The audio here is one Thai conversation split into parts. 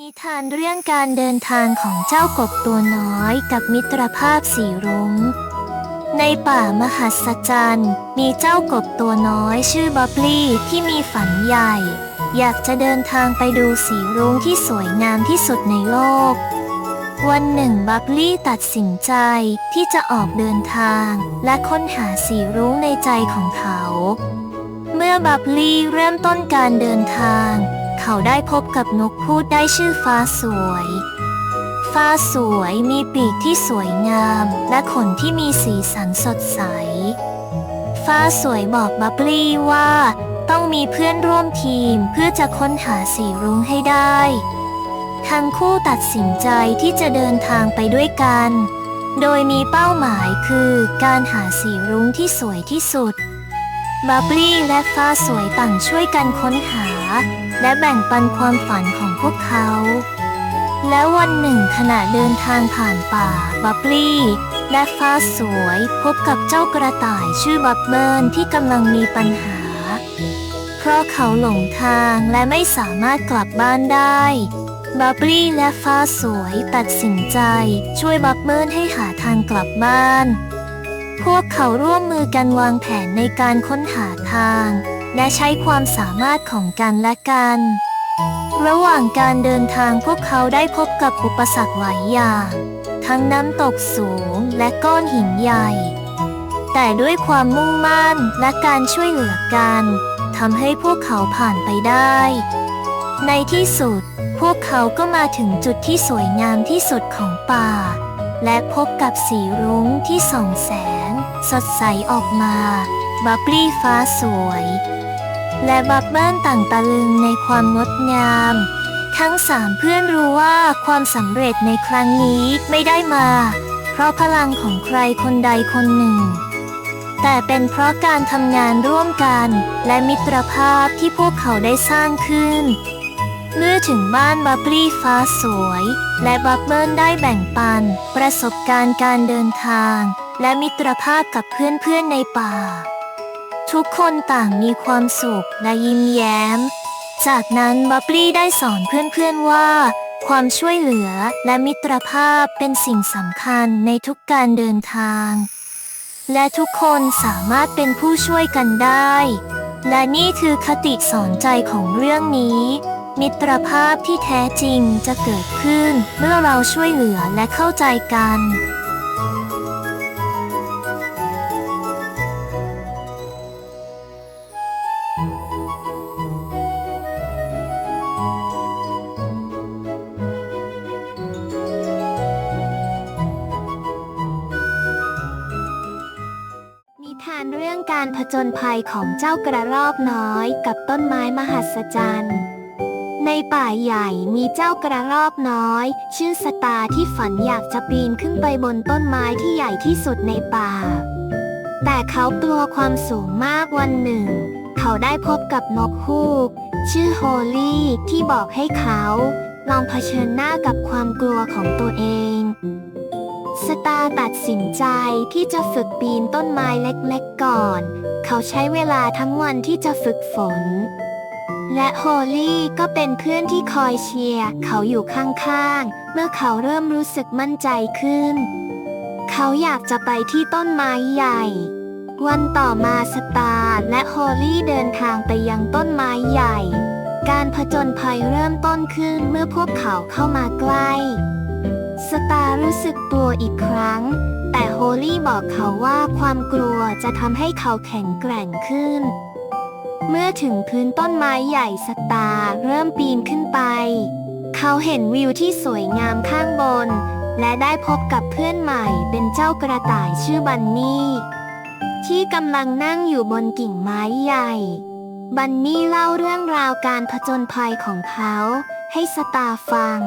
นิทานเรื่องการเดินทางของเจ้ากบตัวน้อยกับมิตรภาพสีรุง้ง ในป่ามหัศจรรย์มีเจ้ากบตัวน้อยชื่อบับลี่ที่มีฝันใหญ่ อยากจะเดินทางไปดูสีรุ้งที่สวยงามที่สุดในโลก วันหนึ่งบับลี่ตัดสินใจที่จะออกเดินทางและค้นหาสีรุ้งในใจของเขา เมื่อบับลี่เริ่มต้นการเดินทาง เขาได้พบกับนกพูดได้ชื่อฟ้าสวย ฟ้าสวยมีปีกที่สวยงามและขนที่มีสีสันสดใส ฟ้าสวยบอกบับลี่ว่า ต้องมีเพื่อนร่วมทีมเพื่อจะค้นหาสีรุ้งให้ได้ ทั้งคู่ตัดสินใจที่จะเดินทางไปด้วยกัน โดยมีเป้าหมายคือการหาสีรุ้งที่สวยที่สุดบับลี่และฟ้าสวยต่างช่วยกันค้นหา และแบ่งปันความฝันของพวกเขา แล้ววันหนึ่งขณะเดินทางผ่านป่าบับลี่และฟ้าสวยพบกับเจ้ากระต่ายชื่อบับเบิลที่กำลังมีปัญหา เพราะเขาหลงทางและไม่สามารถกลับบ้านได้บับลี่และฟ้าสวยตัดสินใจช่วยบับเบิลให้หาทางกลับบ้าน พวกเขาร่วมมือกันวางแผนในการค้นหาทาง และใช้ความสามารถของกันและกัน ระหว่างการเดินทางพวกเขาได้พบกับอุปสรรคหลายอย่าง ทั้งน้ำตกสูงและก้อนหินใหญ่ แต่ด้วยความมุ่งมั่นและการช่วยเหลือกันทำให้พวกเขาผ่านไปได้ ในที่สุด พวกเขาก็มาถึงจุดที่สวยงามที่สุดของป่า และพบกับสีรุ้งที่ส่องแสง สดใสออกมา บับลี่ฟ้าสวย และบับเบิ้ลต่างตะลึงในความงดงาม ทั้งสามเพื่อนรู้ว่าความสำเร็จในครั้งนี้ไม่ได้มา เพราะพลังของใครคนใดคนหนึ่ง แต่เป็นเพราะการทำงานร่วมกัน และมิตรภาพที่พวกเขาได้สร้างขึ้น เมื่อถึงบ้านบับลี่ฟ้าสวย และบับเบิลได้แบ่งปัน ประสบการณ์การเดินทางและมิตรภาพกับเพื่อนๆในป่า ทุกคนต่างมีความสุขและยิ้มแย้ม จากนั้นบับลี่ได้สอนเพื่อนๆว่า ความช่วยเหลือและมิตรภาพเป็นสิ่งสำคัญในทุกการเดินทาง และทุกคนสามารถเป็นผู้ช่วยกันได้ และนี่คือคติสอนใจของเรื่องนี้ มิตรภาพที่แท้จริงจะเกิดขึ้นเมื่อเราช่วยเหลือและเข้าใจกัน การผจญภัยของเจ้ากระรอกน้อยกับต้นไม้มหัศจรรย์ ในป่าใหญ่มีเจ้ากระรอกน้อย ชื่อสตาที่ฝันอยากจะปีนขึ้นไปบนต้นไม้ที่ใหญ่ที่สุดในป่า แต่เขากลัวความสูงมากวันหนึ่ง เขาได้พบกับนกฮูก ชื่อโฮลี่ที่บอกให้เขา ลองเผชิญหน้ากับความกลัวของตัวเอง สตาร์ตัดสินใจที่จะฝึกปีนต้นไม้เล็กๆก่อน เขาใช้เวลาทั้งวันที่จะฝึกฝน และโฮลี่ก็เป็นเพื่อนที่คอยเชียร์เขาอยู่ข้างๆ เมื่อเขาเริ่มรู้สึกมั่นใจขึ้น เขาอยากจะไปที่ต้นไม้ใหญ่ วันต่อมาสตาร์และโฮลี่เดินทางไปยังต้นไม้ใหญ่ การผจญภัยเริ่มต้นขึ้นเมื่อพวกเขาเข้ามาใกล้ สตาร์รู้สึกตัวอีกครั้ง แต่โฮลี่บอกเขาว่าความกลัวจะทำให้เขาแข็งแกร่งขึ้น เมื่อถึงพื้นต้นไม้ใหญ่สตาร์เริ่มปีนขึ้นไป เขาเห็นวิวที่สวยงามข้างบน และได้พบกับเพื่อนใหม่เป็นเจ้ากระต่ายชื่อบันนี่ที่กำลังนั่งอยู่บนกิ่งไม้ใหญ่ บันนี่เล่าเรื่องราวการผจญภัยของเขา ให้สตาฟัง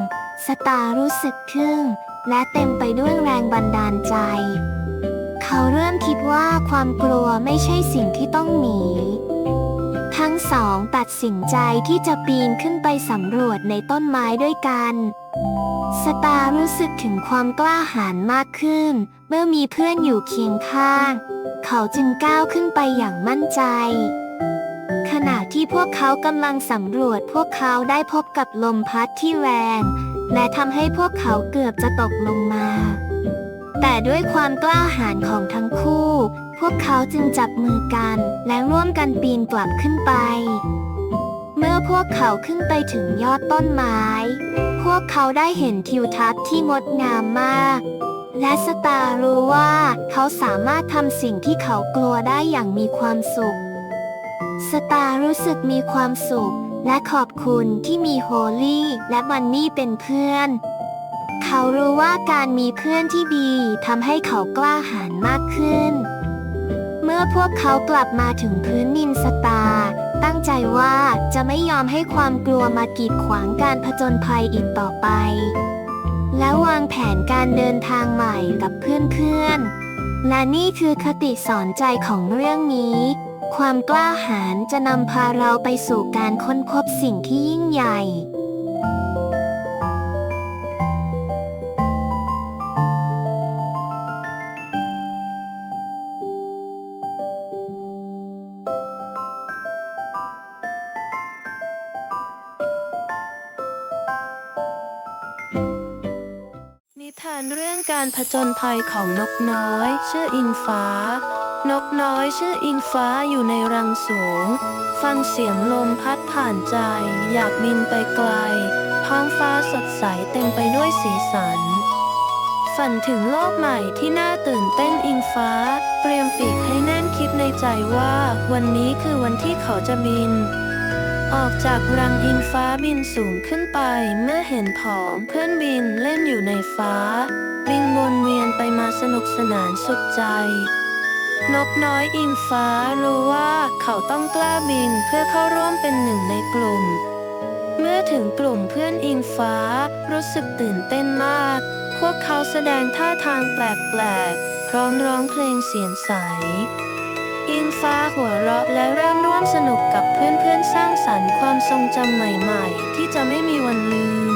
สตาร์รู้สึกทึ่งและเต็มไปด้วยแรงบันดาลใจ เขาเริ่มคิดว่าความกลัวไม่ใช่สิ่งที่ต้องหนี ทั้งสองตัดสินใจที่จะปีนขึ้นไปสำรวจในต้นไม้ด้วยกัน สตาร์รู้สึกถึงความกล้าหาญมากขึ้น เมื่อมีเพื่อนอยู่เคียงข้าง เขาจึงก้าวขึ้นไปอย่างมั่นใจขณะที่พวกเขากำลังสำรวจพวกเขาได้พบกับลมพัดที่แรง และทำให้พวกเขาเกือบจะตกลงมา แต่ด้วยความกล้าหาญของทั้งคู่ พวกเขาจึงจับมือกันและร่วมกันปีนกลับขึ้นไป เมื่อพวกเขาขึ้นไปถึงยอดต้นไม้ พวกเขาได้เห็นทิวทัศน์ที่งดงามมากและสตารู้ว่าเขาสามารถทำสิ่งที่เขากลัวได้อย่างมีความสุข สตารู้สึกมีความสุข และขอบคุณที่มีโฮลี่และบันนี่เป็นเพื่อน เขารู้ว่าการมีเพื่อนที่ดีทำให้เขากล้าหาญมากขึ้น เมื่อพวกเขากลับมาถึงพื้นนินสตา ตั้งใจว่าจะไม่ยอมให้ความกลัวมากีดขวางการผจญภัยอีกต่อไป และวางแผนการเดินทางใหม่กับเพื่อนๆ และนี่คือคติสอนใจของเรื่องนี้ ความกล้าหาญจะนำพาเราไปสู่การค้นพบสิ่งที่ยิ่งใหญ่ การผจญภัยของนกน้อย ชื่ออิงฟ้า นกน้อยชื่ออิงฟ้าอยู่ในรังสูง ฟังเสียงลมพัดผ่านใจ อยากบินไปไกล ท้องฟ้าสดใสเต็มไปด้วยสีสัน ฝันถึงโลกใหม่ที่น่าตื่นเต้นอิงฟ้า เตรียมปีกให้แน่นคิดในใจว่า วันนี้คือวันที่เขาจะบินออกจากรังอิงฟ้าบินสูงขึ้นไป เมื่อเห็นผองเพื่อนบินเล่นอยู่ในฟ้า วนเวียนไปมาสนุกสนานสุดใจ นกน้อยอิงฟ้ารู้ว่าเขาต้องกล้าบินเพื่อเข้าร่วมเป็นหนึ่งในกลุ่ม เมื่อถึงกลุ่มเพื่อนอิงฟ้ารู้สึกตื่นเต้นมาก พวกเขาแสดงท่าทางแปลกๆ พร้อมร้องเพลงเสียงใส อิงฟ้าหัวเราะและเริ่มร่วมสนุกกับเพื่อนๆสร้างสรรค์ความทรงจำใหม่ๆ ที่จะไม่มีวันลืม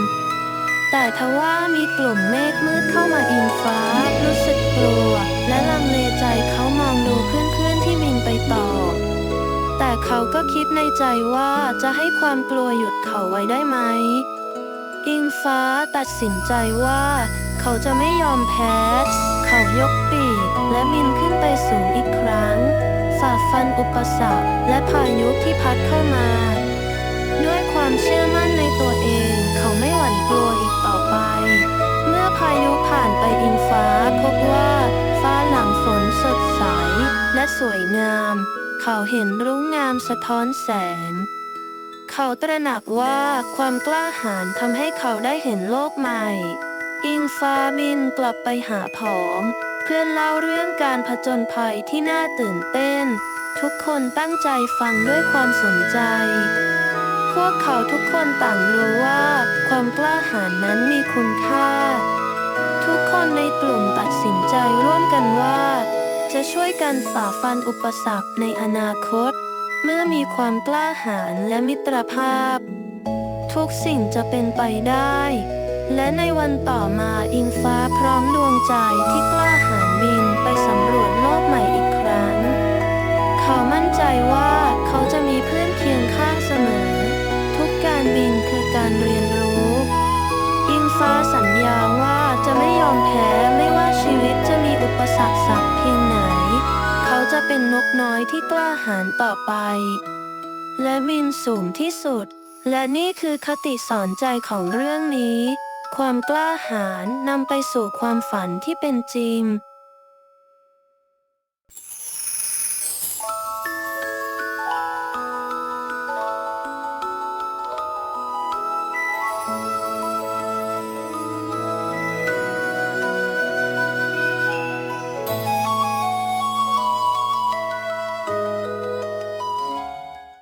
แต่ทว่ามีกลุ่มเมฆมืดเข้ามาอิงฟ้า รู้สึกกลัว และลังเลใจเขามองดูเพื่อนๆที่บินไปต่อ แต่เขาก็คิดในใจว่าจะให้ความกลัวหยุดเขาไว้ได้ไหม อิงฟ้าตัดสินใจว่า เขาจะไม่ยอมแพ้ เขายกปีกและบินขึ้นไปสูงอีกครั้งฝ่าฟันอุปสรรคและพายุที่พัดเข้ามา ด้วยความเชื่อมั่นในตัวเอง เขาไม่หวั่นกลัวอีกต่อไป เมื่อพายุผ่านไปอิงฟ้าพบว่า ฟ้าหลังฝนสดใส และสวยงาม เขาเห็นรุ้งงามสะท้อนแสง เขาตระหนักว่าความกล้าหาญทำให้เขาได้เห็นโลกใหม่ อิงฟ้าบินกลับไปหาผอมเพื่อนเล่าเรื่องการผจญภัยที่น่าตื่นเต้น ทุกคนตั้งใจฟังด้วยความสนใจ พวกเขาทุกคนต่างรู้ว่า ความกล้าหาญนั้นมีคุณค่า ทุกคนในกลุ่มตัดสินใจร่วมกันว่า จะช่วยกันฝ่าฟันอุปสรรคในอนาคต เมื่อมีความกล้าหาญและมิตรภาพ ทุกสิ่งจะเป็นไปได้ และในวันต่อมาอิงฟ้าพร้อมดวงใจที่กล้าหาญบินไปสำรวจโลกใหม่อีกครั้ง เขามั่นใจว่าเขา การเรียนรู้ อิงฟ้าสัญญาว่าจะไม่ยอมแพ้ไม่ว่าชีวิตจะมีอุปสรรคสักเพียงไหน เขาจะเป็นนกน้อยที่กล้าหาญต่อไป และบินสูงที่สุด และนี่คือคติสอนใจของเรื่องนี้ ความกล้าหาญนำไปสู่ความฝันที่เป็นจริง